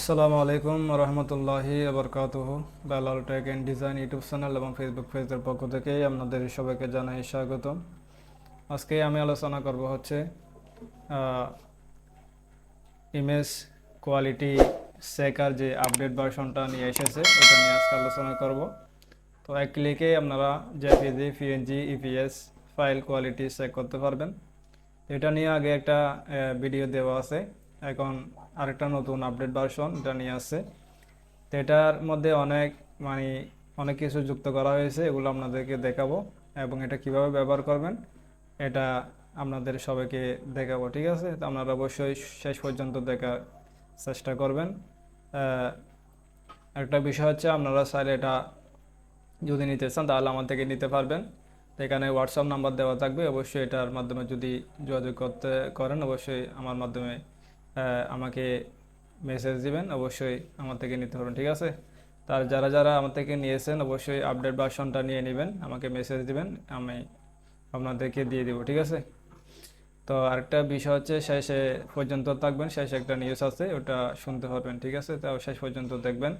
আসসালামু আলাইকুম রহমতুল্লাহি আবরকাতুহ Belal tech and design YouTube channel এবং ফেসবুক পেজের পক্ষ থেকে আপনাদের সবাইকে জানাই স্বাগতম। আজকে আমি আলোচনা করব হচ্ছে ইমেজ কোয়ালিটি সেকার যে আপডেট ভার্সনটা নিয়ে এসেছে, ওটা নিয়ে আজকে আলোচনা করব। তো এক ক্লিকে আপনারা JPG PNG EPS file quality check করতে পারবেন। এটা নিয়ে আগে একটা ভিডিও দেওয়া আছে। এখন আরেকটা নতুন আপডেট ভার্সন এটা নিয়ে আসছে তো এটার মধ্যে অনেক মানে অনেক কিছু যুক্ত করা হয়েছে, এগুলো আপনাদেরকে দেখাবো এবং এটা কীভাবে ব্যবহার করবেন এটা আপনাদের সবাইকে দেখাবো, ঠিক আছে? তো আপনারা অবশ্যই শেষ পর্যন্ত দেখার চেষ্টা করবেন। একটা বিষয় হচ্ছে আপনারা চাইলে এটা যদি নিতে চান তাহলে আমার থেকে নিতে পারবেন। তো এখানে হোয়াটসঅ্যাপ নাম্বার দেওয়া থাকবে, অবশ্যই এটার মাধ্যমে যদি যোগাযোগ করতে করেন, অবশ্যই আমার মাধ্যমে আমাকে মেসেজ দিবেন, অবশ্যই আমার থেকে নিতে পারবেন ঠিক আছে? তার যারা যারা আমার থেকে নিয়েছেন, অবশ্যই আপডেট ভার্সনটা নিয়ে নেবেন, আমাকে মেসেজ দিবেন, আমি আপনাদেরকে দিয়ে দিব, ঠিক আছে? তো আরেকটা বিষয় হচ্ছে, শেষে পর্যন্ত থাকবেন, শেষে একটা নিউজ আছে, ওটা শুনতে পারবেন, ঠিক আছে? তো শেষ পর্যন্ত দেখবেন।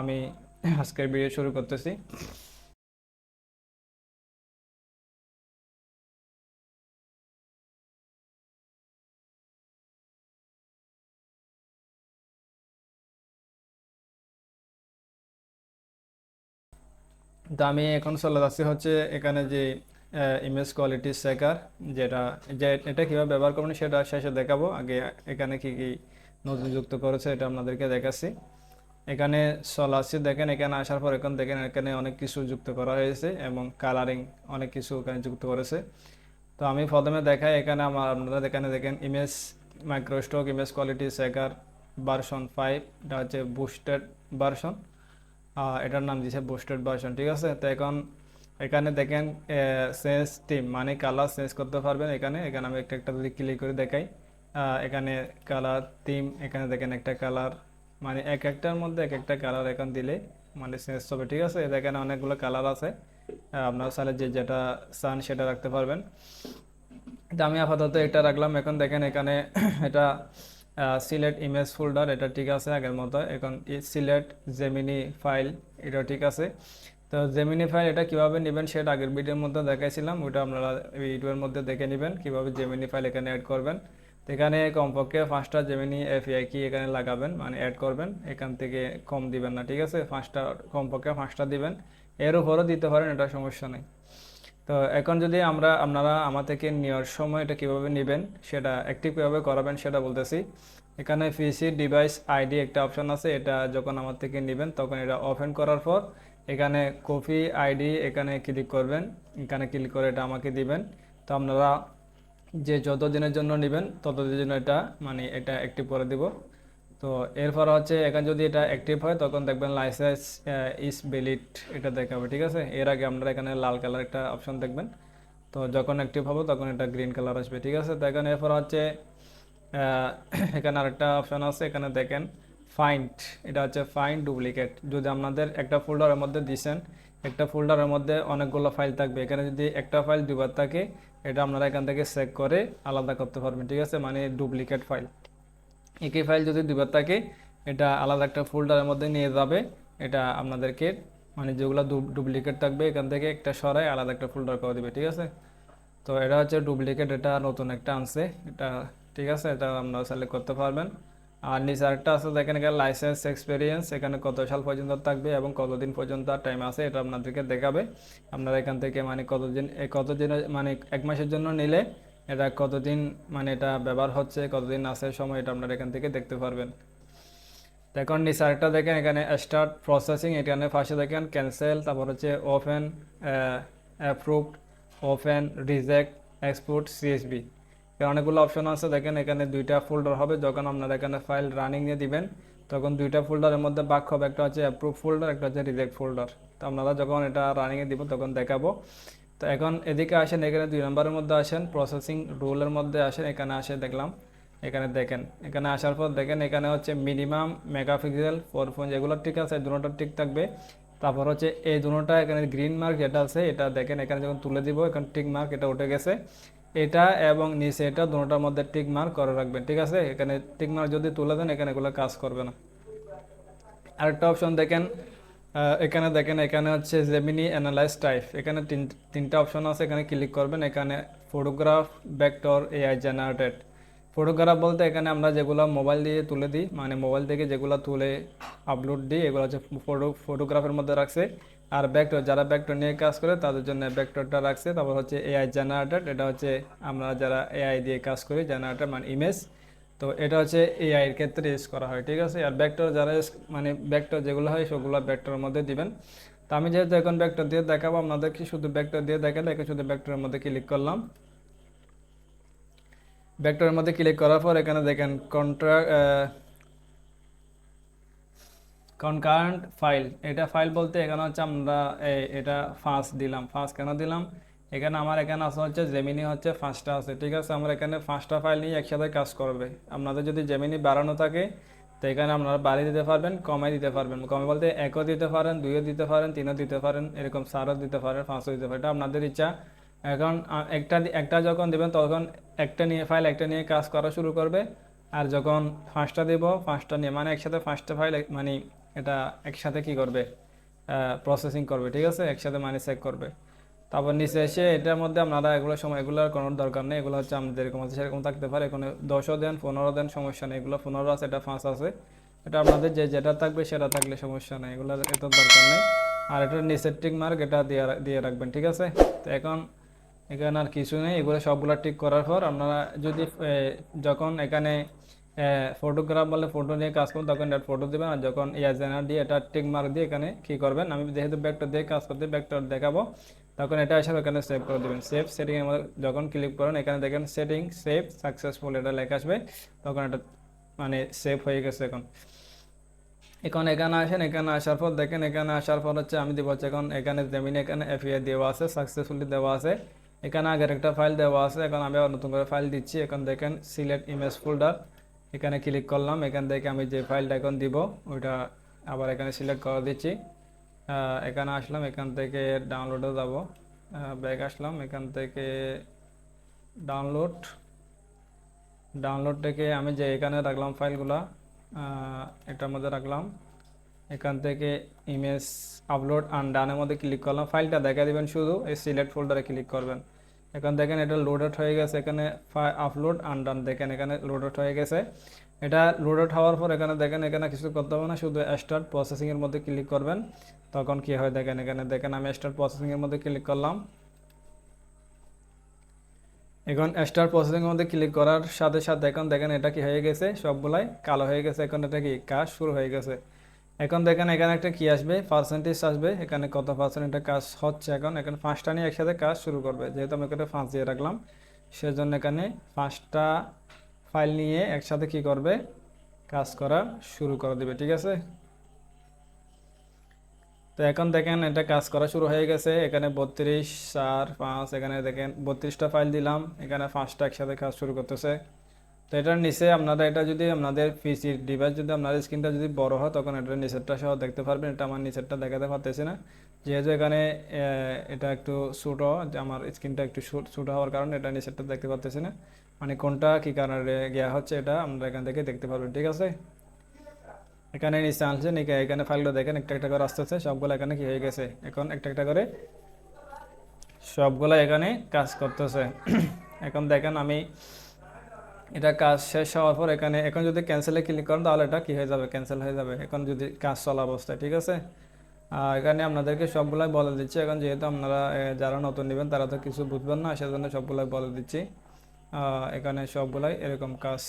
আমি আজকের ভিডিও শুরু করতেছি। তো আমি এখন চলে যাচ্ছি হচ্ছে এখানে যে ইমেজ কোয়ালিটি চেকার যেটা, যে এটা কীভাবে ব্যবহার করবেন সেটা শেষে দেখাবো। আগে এখানে কি কি নতুন যুক্ত করেছে এটা আপনাদেরকে দেখাচ্ছি। এখানে চলে আসছি দেখেন এখানে আসার পর এখন দেখেন এখানে অনেক কিছু যুক্ত করা হয়েছে এবং কালারিং অনেক কিছু এখানে যুক্ত করেছে। তো আমি প্রথমে দেখাই, এখানে আমার আপনারা এখানে দেখেন image microstock image quality checker version five এটা হচ্ছে বুস্টেড ভার্সন এটার নাম দিয়েছে বুস্টেড ভার্সন ঠিক আছে? তো এখন এখানে দেখেন চেঞ্জ টিম মানে কালার চেঞ্জ করতে পারবেন এখানে। এখানে আমি একটা একটা যদি ক্লিক করে দেখাই এখানে কালার টিম এখানে দেখেন একটা কালার মানে এক একটার মধ্যে এক একটা কালার এখন দিলে মানে চেঞ্জ হবে, ঠিক আছে? এখানে অনেকগুলো কালার আছে। আপনার চাইলে যে যেটা চান সেটা রাখতে পারবেন। তো আমি আপাতত এটা রাখলাম। এখন দেখেন এখানে এটা সিলেট ইমেজ ফোল্ডার, এটা ঠিক আছে আগের মতো। এখন সিলেট জেমিনি ফাইল এটা ঠিক আছে। তো জেমিনি ফাইল এটা কীভাবে নেবেন সেটা আগের ভিডিওর মধ্যে দেখাইছিলাম ওটা আপনারা ইউটিউবের মধ্যে দেখে নেবেন, কীভাবে জেমিনি ফাইল এখানে অ্যাড করবেন। এখানে কমপক্ষে পাঁচটা জেমিনি এপিআই কি এখানে লাগাবেন মানে অ্যাড করবেন, এখান থেকে কম দিবেন না, ঠিক আছে? পাঁচটা, কমপক্ষে পাঁচটা দিবেন। এর উপরও দিতে পারেন, এটা সমস্যা নেই। তো এখন যদি আমরা, আপনারা আমার থেকে নেওয়ার সময় এটা কীভাবে নেবেন, সেটা অ্যাক্টিভ কীভাবে করাবেন সেটা বলতেছি। এখানে পিসি ডিভাইস আইডি একটা অপশন আছে, এটা যখন আমার থেকে নেবেন, তখন এটা ওপেন করার পর এখানে কপি আইডি এখানে ক্লিক করবেন। এখানে ক্লিক করে এটা আমাকে দিবেন। তো আপনারা যে যত দিনের জন্য নেবেন ততদিনের জন্য এটা মানে এটা অ্যাক্টিভ করে দিব। তো এরপর হচ্ছে এখানে যদি এটা অ্যাক্টিভ হয়, তখন দেখবেন লাইসেন্স ইস ভ্যালিড এটা দেখাবে, ঠিক আছে? এর আগে আপনারা এখানে লাল কালার একটা অপশন দেখবেন। তো যখন অ্যাক্টিভ হবে, তখন এটা গ্রিন কালার আসবে, ঠিক আছে? তো এখানে এরপর হচ্ছে এখানে আরেকটা অপশন আছে, এখানে দেখেন ফাইন্ড এটা হচ্ছে ফাইন্ড ডুপ্লিকেট যদি আপনাদের একটা ফোল্ডারের মধ্যে দিছেন, একটা ফোল্ডারের মধ্যে অনেকগুলো ফাইল থাকবে। এখানে যদি একটা ফাইল দুবার থাকে, এটা আপনারা এখান থেকে চেক করে আলাদা করতে পারবেন, ঠিক আছে? মানে ডুপ্লিকেট ফাইল একই ফাইল যদি দুবার থাকে, এটা আলাদা একটা ফোল্ডারের মধ্যে নিয়ে যাবে। এটা আপনাদেরকে মানে যেগুলো ডুপ্লিকেট থাকবে, এখান থেকে একটা সরাই আলাদা একটা ফোল্ডার করে দেবে, ঠিক আছে? তো এটা হচ্ছে ডুপ্লিকেট এটা নতুন একটা আনছে। এটা ঠিক আছে, এটা আপনারা সিলেক্ট করতে পারবেন। আর নিচে আরেকটা আছে, দেখেন এখানে লাইসেন্স এক্সপিরিয়েন্স এখানে কত সাল পর্যন্ত থাকবে এবং কতদিন পর্যন্ত টাইম আছে, এটা আপনাদেরকে দেখাবে। আপনারা এখান থেকে মানে কতদিন কতদিন মানে এক মাসের জন্য নিলে এটা কতদিন মানে এটা ব্যবহার হচ্ছে, কতদিন আছে সময় এটা আপনারা এখান থেকে দেখতে পারবেন। এখন নিচে আরেকটা দেখেন, এখানে স্টার্ট প্রসেসিং এখানে ফার্স্টে দেখেন ক্যান্সেল তারপর হচ্ছে open approved open reject export CSV অনেকগুলো অপশন আছে, দেখেন, এখানে দুইটা ফোল্ডার হবে, যখন আপনারা এখানে ফাইল রানিং নিয়ে দিবেন, তখন দুইটা ফোল্ডারের মধ্যে ভাগ হবে, একটা হচ্ছে অ্যাপ্রুভ ফোল্ডার একটা হচ্ছে রিজেক্ট ফোল্ডার তো আপনারা যখন এটা রানিংয়ে দিব, তখন দেখাবো। তো এখন এদিকে আসেন, এখানে দুই নম্বরের মধ্যে আসেন প্রসেসিং রুলের মধ্যে আসেন, এখানে আসে দেখলাম, এখানে দেখেন, এখানে আসার পর দেখেন, এখানে হচ্ছে মিনিমাম মেগাপিক্সেল ফোর পয়েন্ট যেগুলো ঠিক আছে দুটোটা ঠিক থাকবে। তারপর হচ্ছে এই দুটোটা এখানে গ্রিন মার্ক যেটা আছে, এটা দেখেন, এখানে যখন তুলে দিব, এখানে টিক মার্ক এটা উঠে গেছে। এটা এবং নিচে এটা দুটোটার মধ্যে টিক মার্ক করে রাখবেন, ঠিক আছে? এখানে টিক মার্ক যদি তুলে দেন, এখানে এগুলো কাজ করবে না। আরেকটা অপশন দেখেন এখানে দেখেন, এখানে হচ্ছে জেমিনি অ্যানালাইজ টাইপ এখানে তিন, তিনটা অপশন আছে, এখানে ক্লিক করবেন। এখানে photograph vector AI generated photograph বলতে এখানে আমরা যেগুলো মোবাইল দিয়ে তুলে দিই মানে মোবাইল থেকে যেগুলো তুলে আপলোড দিই, এগুলো হচ্ছে ফটো ফটোগ্রাফের মধ্যে রাখছে। আর ব্যাকটর যারা ব্যাকটর নিয়ে কাজ করে, তাদের জন্য ব্যাকটরটা রাখছে। তারপর হচ্ছে এআই জেনারেটেড এটা হচ্ছে আমরা যারা এআই দিয়ে কাজ করি জেনারেটেড মানে ইমেজ তো এটা হচ্ছে এআই এর ক্ষেত্রে ইউজ করা হয়, ঠিক আছে? আর ভেক্টর যারা মানে ভেক্টর যেগুলো হয়, সেগুলো ভেক্টরের মধ্যে দিবেন। তো আমি যেহেতু এখন ভেক্টর দিয়ে দেখাবো, আপনাদেরকে শুধু ভেক্টর দিয়ে দেখালে এখন শুধু ভেক্টরের মধ্যে ক্লিক করলাম। ভেক্টরের মধ্যে ক্লিক করার পর এখানে দেখেন কন্ট্রা কনকারেন্ট ফাইল এটা ফাইল বলতে এখানে হচ্ছে আমরা এটা ফাঁস দিলাম। ফাঁস কেন দিলাম? এখানে আমার এখানে আছে হচ্ছে জেমিনি হচ্ছে ফার্স্টটা আছে, ঠিক আছে? আমরা এখানে পাঁচটা ফাইল নিয়ে একসাথে কাজ করবে। আপনাদের যদি জেমিনি বাড়ানো থাকে, তো এখানে আপনারা বাড়িয়ে দিতে পারবেন কমে দিতে পারবেন। কমে বলতে একও দিতে পারেন, দুইও দিতে পারেন, তিনও দিতে পারেন, এরকম চারও দিতে পারেন, পাঁচও দিতে পারেন, এটা আপনাদের ইচ্ছা। এখন একটা একটা যখন দেবেন, তখন একটা নিয়ে ফাইল একটা নিয়ে কাজ করা শুরু করবে। আর যখন পাঁচটা দেব, পাঁচটা নিয়ে মানে একসাথে পাঁচটা ফাইল মানে এটা একসাথে কি করবে? প্রসেসিং করবে, ঠিক আছে? একসাথে মানে চেক করবে। তারপর নিচে এসে এটার মধ্যে আপনারা এগুলো সময় এগুলোর কোনো দরকার নেই। এগুলো হচ্ছে আমাদের এরকম আছে, সেরকম থাকতে পারে। এখানে দশও দেন, পনেরো দেন, সমস্যা নেই। এগুলো পনেরো আছে, এটা পাঁচ আছে। এটা আপনাদের যে যেটা থাকবে সেটা থাকলে সমস্যা নেই। এগুলোর এত দরকার নেই। আর এটার নিচের টিক মার্ক, এটা দিয়ে দিয়ে রাখবেন, ঠিক আছে? তো এখন, এখানে আর কিছু নেই। এগুলো সবগুলো টিক করার পর আপনারা যদি যখন এখানে ফটোগ্রাফ বলে ফটো নিয়ে কাজ করুন তখন এটা ফটো দেবেন। আর যখন ইয়াজেনার দিয়ে এটা টিক মার্ক দিয়ে এখানে কি করবেন? আমি যেহেতু ব্যাগটা দিয়ে কাজ করতে, ব্যাগটা দেখাবো। তখন এটা এসে ওখানে সেভ করে দেবেন। সেভ সেটিং মধ্যে যখন ক্লিক করেন, এখানে দেখেন সেটিং সেভ সাকসেসফুল এটা লেখা আসবে। তখন এটা মানে সেভ হয়ে গেছে এখন। এখন এখানে আসেন, এখানে আসার পর দেখেন, এখানে আসার পর হচ্ছে আমি দিব এখন এখানে জমিন এখানে এফআই দেওয়া আছে সাকসেসফুলি দেওয়া আছে। এখানে আগের একটা ফাইল দেওয়া আছে, এখন আমি আবার নতুন করে ফাইল দিচ্ছি। এখন দেখেন সিলেক্ট ইমেজ ফোল্ডার এখানে ক্লিক করলাম। এখান থেকে আমি যে ফাইলটা এখন দিব, ওইটা আবার এখানে সিলেক্ট করে দিচ্ছি। এখানে আসলাম, এখান থেকে ডাউনলোডে যাব। ব্যাগ আসলাম, এখান থেকে ডাউনলোড ডাউনলোড থেকে আমি যে এখানে রাখলাম ফাইলগুলা এটার মধ্যে রাখলাম। এখান থেকে ইমেজ আপলোড আন্ড ডানের মধ্যে ক্লিক করলাম। ফাইলটা দেখা দিবেন শুধু, এই সিলেক্ট ফোল্ডারে ক্লিক করবেন। এখন দেখেন এটা লোডেড হয়ে গেছে, এখানে আপলোড আন্ড ডান দেখেন, এখানে লোডেড হয়ে গেছে। এটা লোডেড হওয়ার পর এখানে দেখেন, এখানে কিছু করতে হবে না, শুধু স্টার্ট প্রসেসিংয়ের মধ্যে ক্লিক করবেন। তখন কি হয় দেখেন, এখানে দেখেন আমি স্টার্ট প্রসেসিংয়ের মধ্যে ক্লিক করলাম। এখন স্টার প্রসেসিং এর মধ্যে ক্লিক করার সাথে সাথে এখন দেখেন এটা কি হয়ে গেছে, সবগুলাই কালো হয়ে গেছে। এখন এটা কি, কাজ শুরু হয়ে গেছে। এখন দেখেন এখানে একটা কি আসবে পার্সেন্টেজ আসবে। এখানে কত পার্সেন্ট এটা কাজ হচ্ছে এখন এখন পাঁচটা নিয়ে একসাথে কাজ শুরু করবে। যেহেতু আমি এখানে পাঁচ দিয়ে রাখলাম, সেজন্য এখানে পাঁচটা ফাইল নিয়ে একসাথে কি করবে? কাজ করা শুরু করে দেবে, ঠিক আছে? তো এখন দেখেন এটা কাজ করা শুরু হয়ে গেছে। এখানে বত্রিশ, চার, পাঁচ, এখানে দেখেন বত্রিশটা ফাইল দিলাম। এখানে পাঁচটা একসাথে কাজ শুরু করতেছে। তো এটার নিচে আপনারা এটা যদি আপনাদের পিসির ডিভাইস যদি আপনাদের স্ক্রিনটা যদি বড় হয়, তখন এটার নিচেরটা সহ দেখতে পারবেন। এটা আমার নিচেরটা দেখাতে পারতেছি না। যেহেতু এখানে এটা একটু ছোটো আমার স্ক্রিনটা একটু ছোটো হওয়ার কারণে এটা নিচেরটা দেখতে পারতেছি না। মানে কোনটা কী কারণে গিয়া হচ্ছে এটা আমরা এখান থেকে দেখতে পারবেন, ঠিক আছে? এখানে নিচে আনছেন এখা- এখানে ফাইলগুলো দেখেন, একটা একটা করে আসতেছে, সবগুলো এখানে কি হয়ে গেছে? এখন একটা একটা করে সবগুলো এখানে কাজ করতেছে। এখন দেখেন আমি এটা কাজ শেষ হওয়ার পর এখানে, এখন যদি ক্যান্সেলে ক্লিক করেন, তাহলে এটা কি হয়ে যাবে? ক্যান্সেল হয়ে যাবে। এখন যদি কাজ চলা অবস্থায়, ঠিক আছে? আর এখানে আপনাদেরকে সবগুলাই বলে দিচ্ছি। এখন যেহেতু আপনারা যারা নতুন নেবেন, তারা তো কিছু বুঝবেন না, সেজন্য সবগুলাই বলে দিচ্ছি। এখানে সবগুলাই এরকম কাজ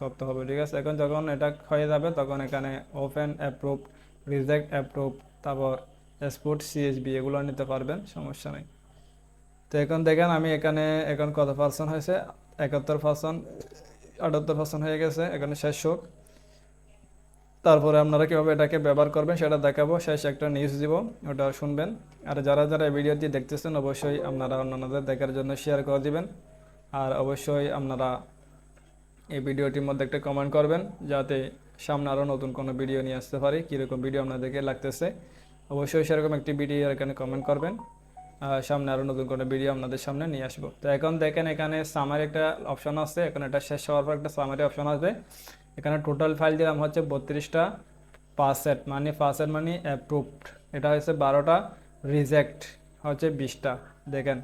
করতে হবে, ঠিক আছে? এখন যখন এটা হয়ে যাবে, তখন এখানে ওপেন অ্যাপ্রুভ রিজেক্ট অ্যাপ্রুভ তারপর এক্সপোর্ট সিএসবি এগুলো নিতে পারবেন, সমস্যা নেই। তো এখন দেখেন, আমি এখানে, এখন কত পার্সেন্ট হয়েছে? একাত্তর পার্সেন্ট, আটাত্তর পার্সেন্ট হয়ে গেছে, এখানে শেষ হোক। তারপরে আপনারা কীভাবে এটাকে ব্যবহার করবেন সেটা দেখাবো, শেষ একটা নিউজ দিব, ওটা শুনবেন। আর যারা যারা এই ভিডিওটি দেখতেছেন, অবশ্যই আপনারা অন্যান্যদের দেখার জন্য শেয়ার করে দিবেন। আর অবশ্যই আপনারা এই ভিডিওটির মধ্যে একটা কমেন্ট করবেন, যাতে সামনে আরও নতুন কোনো ভিডিও নিয়ে আসতে পারি, কীরকম ভিডিও আপনাদেরকে লাগতেছে। অবশ্যই সেরকম একটি ভিডিও এখানে কমেন্ট করবেন। সামনে আরও নতুন কোনো ভিডিও আপনাদের সামনে নিয়ে আসব। তো এখন দেখেন, এখানে সামারি একটা অপশন আছে এখন এটা শেষ হওয়ার পর একটা সামারি অপশন আসবে। এখানে টোটাল ফাইল দিলাম হচ্ছে বত্রিশটা পাসেট মানে পাসেট মানে অ্যাপ্রুভড এটা হচ্ছে বারোটা রিজেক্ট হচ্ছে বিশটা। দেখেন,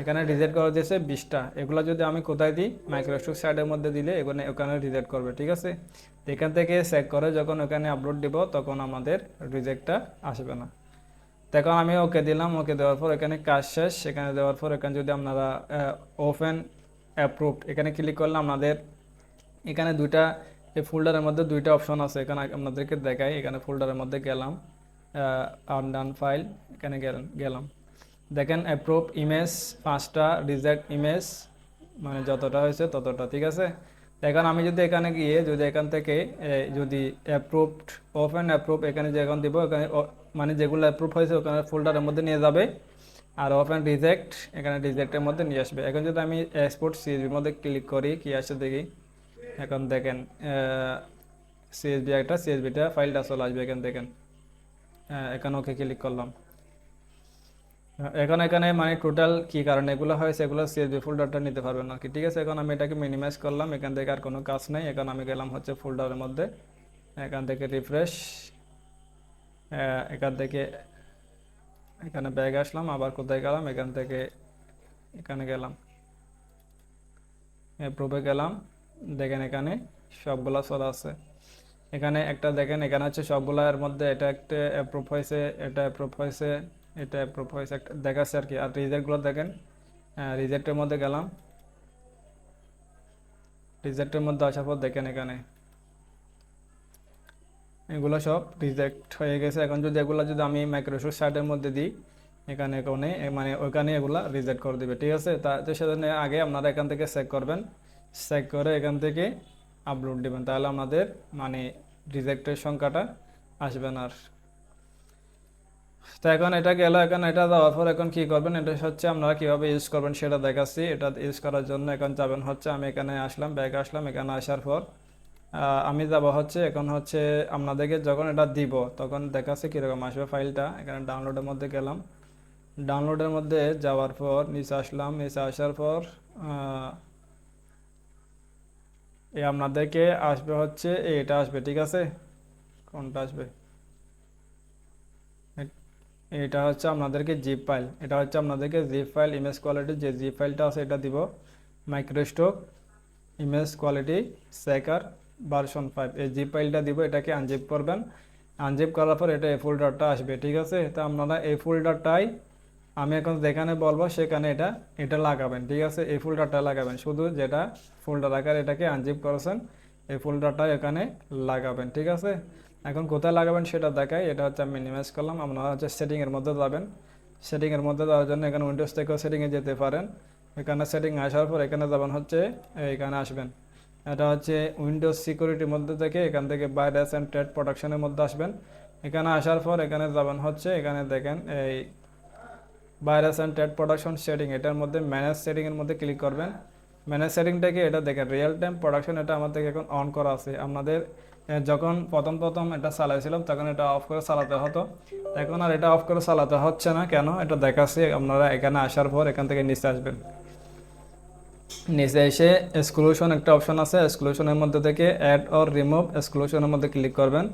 এখানে রিজেক্ট করা দিয়েছে বিশটা। এগুলো যদি আমি কোথায় দিই? মাইক্রোসফট সাইডের মধ্যে দিলে এখানে ওখানে রিজেক্ট করবে, ঠিক আছে? এখান থেকে চেক করে যখন ওখানে আপলোড দিব, তখন আমাদের রিজেক্টটা আসবে না। তখন আমি ওকে দিলাম, ওকে দেওয়ার পর এখানে কাজ শেষ। এখানে দেওয়ার পর এখানে যদি আপনারা ওপেন অ্যাপ্রুভড এখানে ক্লিক করলে আপনাদের এখানে দুইটা, এই ফোল্ডারের মধ্যে দুইটা অপশন আছে। এখানে আপনাদেরকে দেখাই, এখানে ফোল্ডারের মধ্যে গেলাম আনডান ফাইল এখানে গেলাম গেলাম। দেখেন অ্যাপ্রুভ ইমেজ পাঁচটা রিজেক্ট ইমেজ মানে যতটা হয়েছে ততটা, ঠিক আছে? এখন আমি যদি এখানে গিয়ে যদি এখান থেকে যদি অ্যাপ্রুভড অফ অ্যান্ড অ্যাপ্রুভ এখানে যে এখন দিব, এখানে মানে যেগুলো অ্যাপ্রুভ হয়েছে, ওখানে ফোল্ডারের মধ্যে নিয়ে যাবে। আর অফ অ্যান্ড রিজেক্ট এখানে রিজেক্টের মধ্যে নিয়ে আসবে। এখন যদি আমি এক্সপোর্ট সিএসবির মধ্যে ক্লিক করি, কি আসে দেখি? এখন দেখেন সিএসবি একটা সিএসবিটা ফাইলটা চলে আসবে এখান দেখেন এখানে ওকে ক্লিক করলাম। এখন এখানে মানে টোটাল কি কারণে এগুলো হয়েছে এগুলো সিএসবি ফোল্ডারটা নিতে পারবেন না। কি ঠিক আছে, এখন আমি এটাকে মিনিমাইজ করলাম, এখান থেকে আর কোনো কাজ নেই। এখন আমি গেলাম হচ্ছে ফোল্ডারের মধ্যে। এখান থেকে রিফ্রেশ এখান থেকে এখানে ব্যাগ আসলাম, আবার কোথায় গেলাম? এখান থেকে এখানে গেলাম। প্রুফে গেলাম। দেখেন এখানে সবগুলা চলে আছে এখানে একটা দেখেন, এখানে হচ্ছে সবগুলার মধ্যে এটা একটা অ্যাপ্রুভ হয়েছে, এটা অ্যাপ্রুভ হয়েছে। এটা হয়েছে একটা দেখাচ্ছে আর কি। আর রিজেক্টগুলো দেখেন। রিজেক্টের মধ্যে গেলাম। রিজেক্টের মধ্যে আসার পর দেখেন এখানে। এগুলো সব রিজেক্ট হয়ে গেছে। এখন যদি এগুলো যদি আমি মাইক্রোসফট সাইটের মধ্যে দিই, এখানে এখানে মানে ওইখানে এগুলা রিজেক্ট করে দিবে। ঠিক আছে? তা তো সেজন্য আগে আপনারা এখান থেকে চেক করবেন। চেক করে এখান থেকে আপলোড দিবেন। তাহলে আমাদের মানে রিজেক্টের সংখ্যাটা আসবে না আর। তো এখন এটা গেল এখন এটা দেওয়ার পর এখন কি করবেন? এটা হচ্ছে আপনারা কীভাবে ইউজ করবেন সেটা দেখাচ্ছি। এটা ইউজ করার জন্য এখন যাবেন হচ্ছে আমি এখানে আসলাম ব্যাগ আসলাম এখানে আসার পর আমি যাব হচ্ছে এখন হচ্ছে আপনাদেরকে যখন এটা দিব তখন দেখাচ্ছে কীরকম আসবে ফাইলটা এখানে ডাউনলোডের মধ্যে গেলাম। ডাউনলোডের মধ্যে যাওয়ার পর নিচে আসলাম নিচে আসার পর আহ, এ আপনাদেরকে আসবে হচ্ছে এটা আসবে ঠিক আছে? কোনটা আসবে? এটা হচ্ছে আপনাদেরকে জিপ ফাইল এটা হচ্ছে আপনাদেরকে জিপ ফাইল ইমেজ কোয়ালিটি যে জিপ ফাইলটা আছে এটা দিব microstock image quality checker version five এই জিপ ফাইলটা দিব, এটাকে আনজিপ করবেন। আনজিপ করার পর এটা এই ফোল্ডারটা আসবে, ঠিক আছে? তা আপনারা এই ফোল্ডারটাই আমি এখন যেখানে বলব সেখানে এটা এটা লাগাবেন, ঠিক আছে? এই ফোল্ডারটা লাগাবেন, শুধু যেটা ফোল্ডার আকার এটাকে আনজিপ করেছেন, এই ফোল্ডারটা এখানে লাগাবেন, ঠিক আছে? এখন কোথায় লাগাবেন সেটা দেখাই, এটা হচ্ছে আমি মিনিমাইজ করলাম, আপনারা হচ্ছে সেটিংয়ের মধ্যে যাবেন। সেটিংয়ের মধ্যে যাওয়ার জন্য এখানে উইন্ডোজ থেকেও সেটিংয়ে যেতে পারেন। এখানে সেটিং আসার পর এখানে যাবেন হচ্ছে এখানে আসবেন। এটা হচ্ছে উইন্ডোজ সিকিউরিটির মধ্যে থেকে এখান থেকে ভাইরাস অ্যান্ড ট্রেড প্রোটেকশনের মধ্যে আসবেন। এখানে আসার পর এখানে যাবেন হচ্ছে, এখানে দেখেন এই virus and trade production setting এটার মধ্যে ম্যানেজ সেটিংয়ের মধ্যে ক্লিক করবেন। ম্যানেজ সেটিংটাকে এটা দেখেন রিয়েল টাইম প্রোডাকশন এটা আমাদের এখন অন করা আছে। আপনাদের এ, যখন প্রথম প্রথম এটা চালাইছিলাম তখন এটা অফ করে চালাতে হতো। এখন আর এটা অফ করে চালাতে হচ্ছে না। কেন? এটা দেখাচ্ছি আপনারা এখানে আসার পর এখান থেকে নিচে আসবেন। নিচে এসে এক্সক্লুশন একটা অপশন আছে। এক্সক্লুশনের মধ্যে থেকে অ্যাড অর রিমুভ এক্সক্লুশনের মধ্যে ক্লিক করবেন।